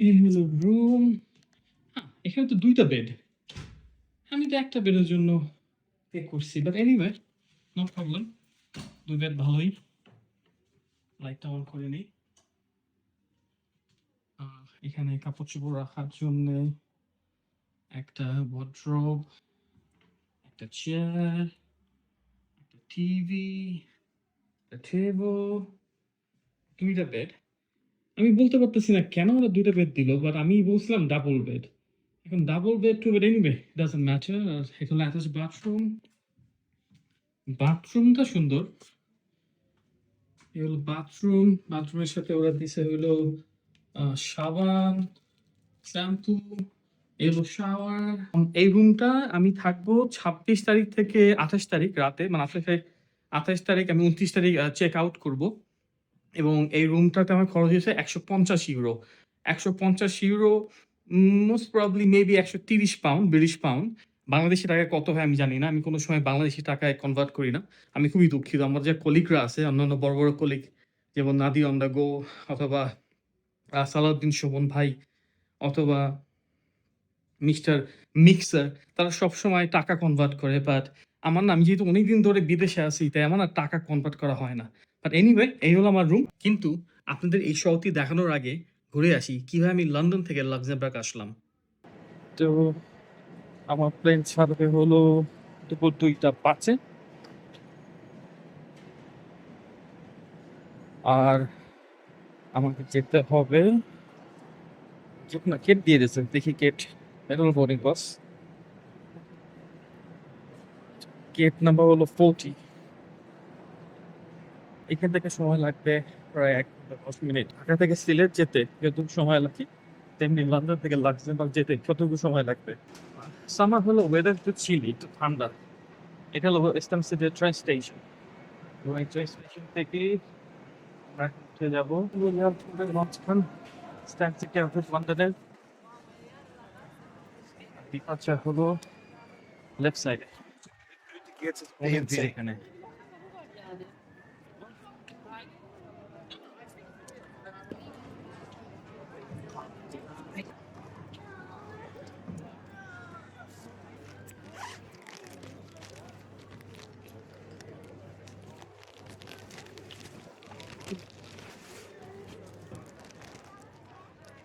এই হলো রুম এখানে তো দুইটা বেড আমি তো একটা বেডের জন্য পে করছি বাট এনিওয়ে নো প্রবলেম দুই বেড ভালোই। লাইটটা অন করে নিই। এখানে কাপড় চোপড় রাখার জন্য একটা ওয়ার্ড্রোব একটা চেয়ার একটা টিভি একটা টেবল দুইটা বেড আমি বলতে পারতেছি না কেন ওরা দুইটা বেড দিল বাট আমি বলছিলাম ডাবল বেড এখন double bed two bed anyway doesn't matter আর হলো অ্যাটাচ বাথরুম বাথরুমটা সুন্দর। এই হলো বাথরুম বাথরুমের সাথে ওরা দিছে হলো সাবান শ্যাম্পু এলো শাওয়ার এই রুমটা আমি থাকব ছাব্বিশ তারিখ থেকে আঠাশ তারিখ রাতে মানে আঠাশ তারিখ আঠাশ তারিখ আমি উনত্রিশ তারিখ চেক আউট করব। এবং এই রুমটাতে আমার খরচ হয়েছে একশো পঞ্চাশ ইউরো একশো পঞ্চাশ ইউরো মোস্ট প্রবলি মেবি একশো তিরিশ পাউন্ড বিশ পাউন্ড বাংলাদেশি টাকায় কত হয় আমি জানি না। আমি কোনো সময় বাংলাদেশি টাকায় কনভার্ট করি না। আমি খুবই দুঃখিত। আমার যে কলিগরা আছে, অন্যান্য বড় বড় কলিগ যেমন নাদি অন দ্য গো অথবা সালাউদ্দিন শোভন ভাই, অথবা মিস্টার মিক্সার, তারা সবসময় টাকা কনভার্ট করে। বাট আমার না, আমি যেহেতু অনেকদিন ধরে বিদেশে আছি, তাই আমার না টাকা কনভার্ট করা হয় না। বাট এনিওয়ে এই হলো আমার রুম কিন্তু আপনাদের এই শহরটি দেখানোর আগে ঘুরে আসি, কীভাবে আমি লন্ডন থেকে লাক্সেমবার্গ আসলাম। তো আমার প্লেন ছাড়বে হলো দুপুর দুইটা পাঁচে আর আমাকে যেতে হবে। না গেট দিয়ে দিয়েছে, দেখি কেট এটা বোর্ডিং বাস গেট নাম্বার হলো ফোরটি এখান থেকে সময় লাগবে প্রায় এক দশ মিনিট। ঢাকা থেকে সিলেট যেতে যতটুকু সময় লাগে তেমনি লন্ডন থেকে লাক্সেমবার্গ যেতে কতটুকু সময় লাগবে। সামার হলো ওয়েদার একটু চিলি একটু ঠান্ডা। এটা হলো ইস্টার্ন সিটি ট্রেন স্টেশন এবং ট্রেন স্টেশন থেকে আমরা উঠে যাব মাঝখান স্ট্যান্ড সিটি অফিস লন্ডনের ডিপার্চার হলো লেফট সাইডে এখানে।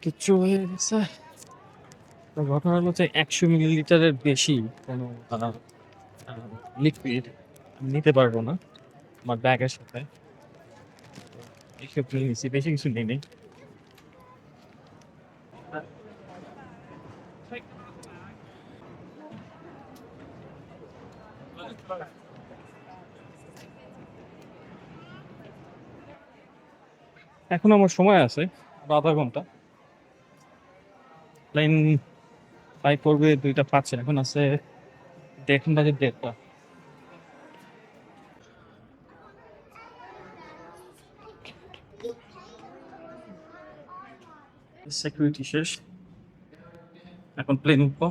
কিচ্ছু হয়ে গেছে। ঘটনা হলো যে একশো মিলিলিটারের বেশি কোনো লিকুইড নিতে পারব না আমার ব্যাগের সাথে। এক্ষেত্রে নিয়েছি বেশি কিছু নেই নেই। এখন আমার সময় আছে আধা ঘণ্টা। প্লেন ফ্লাই করবে দুইটা পাঁচে, এখন আছে দেড় বাজে দেড়টা। সিকিউরিটি শেষ। এখন প্লেন উঠবো।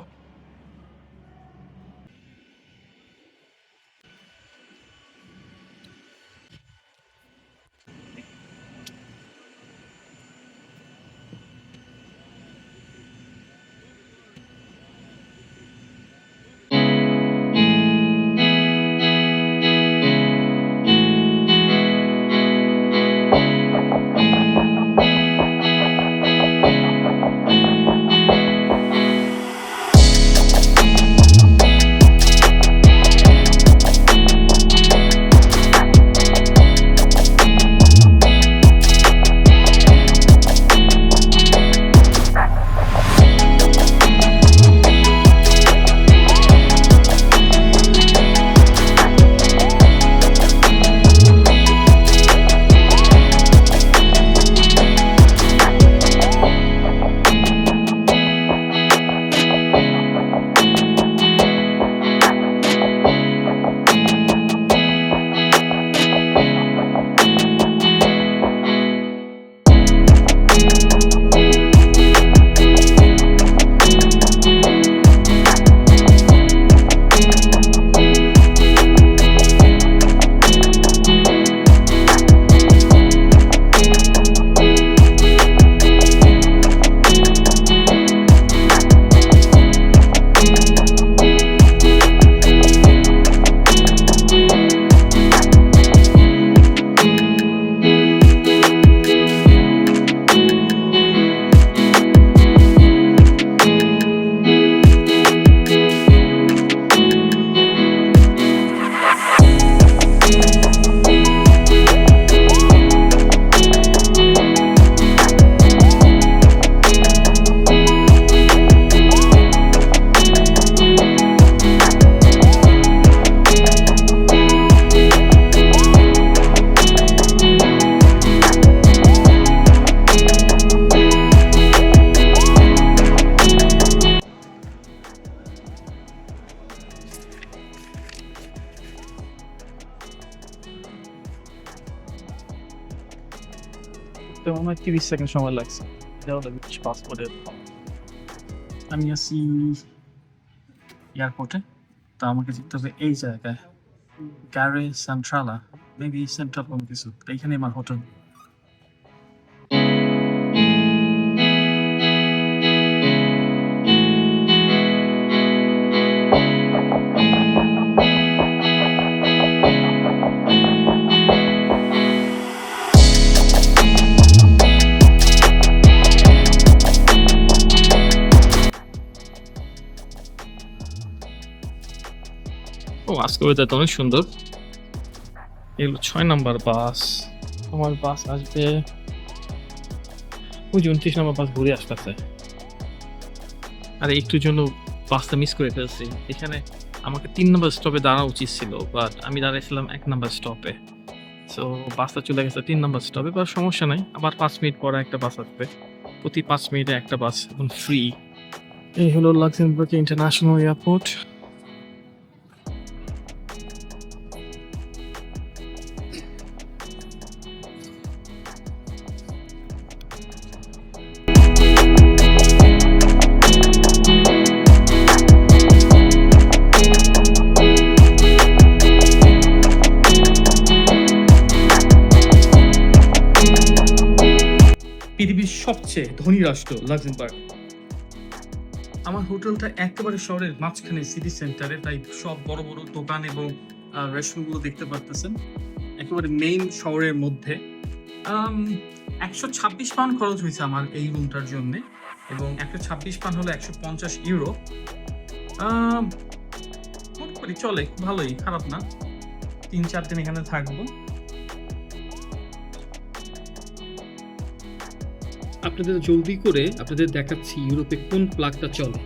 আসতে মনে হয় তিরিশ সেকেন্ড সময় লাগছে। পাসপোর্টের আমি আছি এয়ারপোর্টে তো আমাকে যেতে হবে এই জায়গায়। গ্যারে সেন্ট্রালা মেবি সেন্ট্রাল কোনো কিছু। এইখানে আমার হোটেল ও আজকে ওয়েদারটা অনেক সুন্দর। এগুলো ছয় নাম্বার বাস। আমার বাস আসবে। ওই যে উনত্রিশ নম্বর বাস ঘুরে আসতেছে। আরে একটু জন্য বাসটা মিস করে ফেলছি। এখানে আমাকে তিন নম্বর স্টপে দাঁড়ানো উচিত ছিল বাট আমি দাঁড়াইছিলাম এক নম্বর স্টপে সো বাসটা চলে গেছে তিন নম্বর স্টপে বা সমস্যা নাই। আবার পাঁচ মিনিট পরে একটা বাস আসবে। প্রতি পাঁচ মিনিটে একটা বাস এখন ফ্রি এই হলো লাক্সেমবার্গ ইন্টারন্যাশনাল এয়ারপোর্ট সবচেয়ে ধনী রাষ্ট্র, লাক্সেমবার্গ। আমার হোটেলটা একেবারে শহরের মাঝখানে সিটি সেন্টারে তাই সব বড় বড় দোকান এবং রেস্টুরেন্টগুলো দেখতে পারতেছেন। একেবারে মেইন শহরের মধ্যে। একশো ছাব্বিশ পাউন্ড খরচ হয়েছে আমার এই রুমটার জন্য এবং একশো ছাব্বিশ পাউন্ড হলো একশো পঞ্চাশ ইউরো মোটামুটি চলে ভালোই, খারাপ না। তিন চার দিন এখানে থাকব। আপনাদের জলদি করে আপনাদের দেখাচ্ছি ইউরোপে কোন প্লাগটা চলে।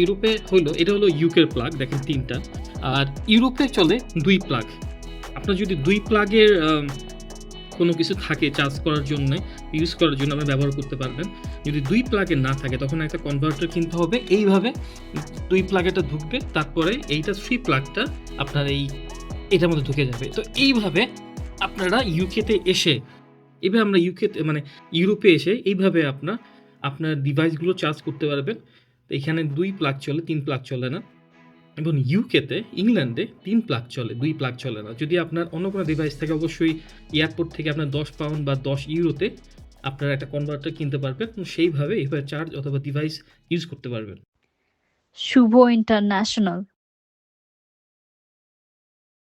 ইউরোপে হলো এটা হলো ইউকের প্লাগ দেখেন তিনটা। আর ইউরোপে চলে দুই প্লাগ আপনার যদি দুই প্লাগের কোনো কিছু থাকে চার্জ করার জন্য ইউজ করার জন্য আপনি ব্যবহার করতে পারবেন। যদি দুই প্লাগের না থাকে, তখন একটা কনভার্টার কিনতে হবে। এইভাবে দুই প্লাগেটা ঢুকবে, তারপরে এইটা থ্রি প্লাগটা আপনার এই, এটার মধ্যে ঢুকে যাবে। তো এইভাবে আপনারা ইউকেতে এসে এভাবে আমরা ইউকেতে মানে ইউরোপে এসে এইভাবে আপনার আপনার ডিভাইসগুলো চার্জ করতে পারবেন। তো এখানে দুই প্লাগ চলে, তিন প্লাগ চলে না। এবং ইউকেতে ইংল্যান্ডে তিন প্লাগ চলে, দুই প্লাগ চলে না। যদি আপনার অন্য কোনো ডিভাইস থেকে, অবশ্যই এয়ারপোর্ট থেকে আপনার দশ পাউন্ড বা দশ ইউরোতে আপনারা একটা কনভার্টার কিনতে পারবেন। সেইভাবে এইভাবে চার্জ অথবা ডিভাইস ইউজ করতে পারবেন। শুভ ইন্টারন্যাশনাল